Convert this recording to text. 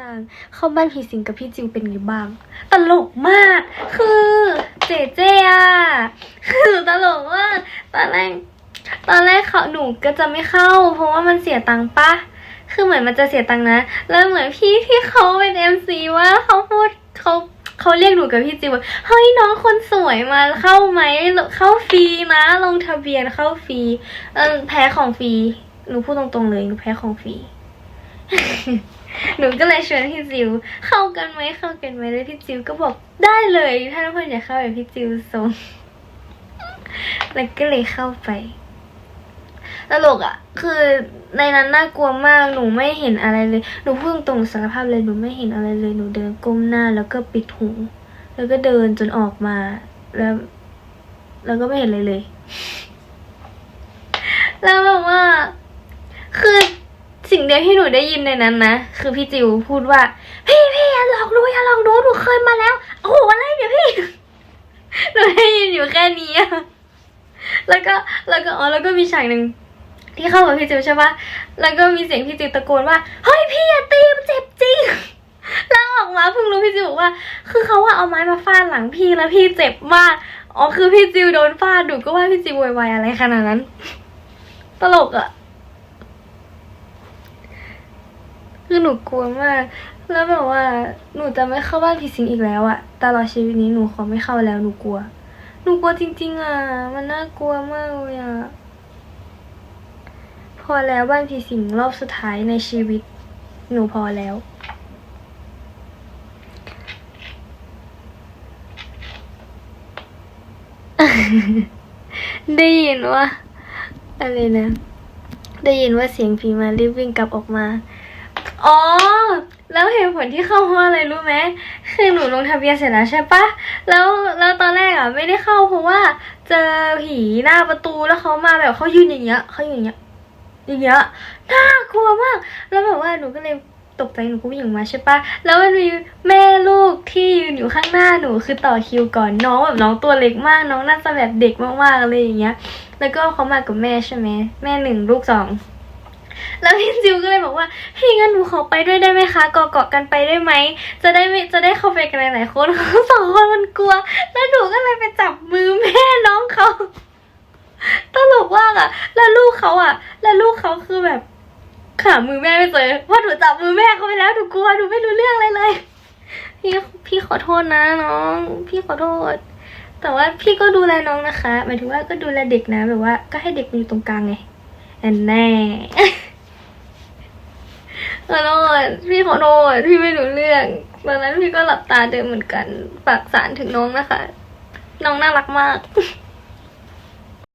ต่างเข้าบ้านผีสิงกับพี่จิวเป็นไงบ้าง ตลกมาก คือเจเจอะคือตลกมากตอนแรกตอนแรกเขาหนูก็จะไม่เข้า เพราะว่ามันเสียตังค์ปะคือเหมือนมันจะเสียตังค์นะ แล้วเหมือนพี่ที่เขาเป็นเอ็มซีว่าเขาพูดเขาเขาเรียกหนูกับพี่จิวว่าเฮ้ยน้องคนสวยมาเข้าไหมเข้าฟรีนะลงทะเบียนเข้าฟรีเออแพ้ของฟรีหนูพูดตรงๆเลยหนูแพ้ของฟรี หนูก็เลยชวนพี่จิวเข้ากันไหมเข้ากันไหมแล้วพี่จิวก็บอกได้เลย ถ้าทุกคนอยากเข้าแบบพี่จิวส่งแล้วก็เลยเข้าไปตลกอะ่ะ คือในนั้นน่ากลัวมาก หนูไม่เห็นอะไรเลย หนูพูดตรงสารภาพเลย หนูไม่เห็นอะไรเลย หนูเดินก้มหน้า แล้วก็ปิดหู แล้วก็เดินจนออกมา แล้ว แล้วก็ไม่เห็นอะไรเลย แล้วแบบว่า คือ สิ่งเดียวที่หนูได้ยินในนั้นนะ คือพี่จิวพูดว่า พี่พี่อย่าหลอกดูอย่าหลอกดูหนูเคยมาแล้ว โอ้โหอะไรเนี่ยพี่หนูได้ยินอยู่แค่นี้แล้วก็แล้วก็อ๋อแล้วก็มีฉากหนึ่งที่เข้ากับพี่จิวใช่ปะแล้วก็มีเสียงพี่จิวตะโกนว่าเฮ้ยพี่อย่าตีมเจ็บจริงแล้วออกมาเพิ่งรู้พี่จิวบอกว่า คือเขาว่าเอาไม้มาฟาดหลังพี่แล้วพี่เจ็บมากอ๋อคือพี่จิวโดนฟาดหนูก็ว่าพี่จิวโวยวายอะไรขนาดนั้น ตลกอะ คือหนูกลัวมาก แล้วแบบว่าหนูจะไม่เข้าบ้านผีสิงอีกแล้วอะตลอดชีวิตนี้หนูขอไม่เข้าแล้วหนูกลัว หนูกลัวจริง ๆอะมันน่ากลัวมากเลยอะพอแล้วบ้านผีสิงรอบสุดท้ายในชีวิต หนูพอแล้วได้ยินว่าอะไรนะ ได้ยินว่าเสียงผีมารีบวิ่งกลับออกมา อ๋อ แล้วเหตุผลที่เข้าเพราะอะไรรู้ไหมคือหนูลงทะเบียนเสร็จแล้วใช่ปะแล้วแล้วตอนแรกอะไม่ได้เข้าเพราะว่า เจอผีหน้าประตูแล้วเขามาแบบเขายืนอย่างเงี้ยเขายืนอย่างเงี้ยอย่างเงี้ยน่ากลัวมาก แล้วแบบว่าหนูก็เลยตกใจหนูก็วิ่งออกมาใช่ปะแล้วมันมีแม่ลูกที่ยืนอยู่ข้างหน้าหนูคือต่อคิวก่อนน้องแบบน้องตัวเล็กมาก น้องน่าจะแบบเด็กมากๆอะไรอย่างเงี้ย แล้วก็เขามากับแม่ใช่ไหมแม่หนึ่งลูกสอง แล้วพี่จิวก็เลยบอกว่าเฮ้ยงั้นหนูขอไปด้วยได้ไหมคะเกาะเกาะกันไปได้ไหมจะได้ไม่จะได้เข้าไปกันหลายๆคนสองคนมันกลัว แล้วหนูก็เลยไปจับมือแม่น้องเขาตลกมากอะแล้วลูกเขาอะแล้วลูกเขาคือแบบขามือแม่ไม่เจอเพราะหนูจับมือแม่เขาไปแล้วหนูกลัวหนูไม่รู้เรื่องอะไรเลย พี่พี่ขอโทษนะน้อง พี่ขอโทษ แต่ว่าพี่ก็ดูแลน้องนะคะ หมายถึงว่าก็ดูแลเด็กนะแบบว่า ก็ให้เด็กมันอยู่ตรงกลางไงแน่ ขอโทษพี่ขอโทษพี่ไม่รู้เรื่องตอนนั้นพี่ก็หลับตาเดินเหมือนกันฝากสารถึงน้องนะคะ น้องน่ารักมาก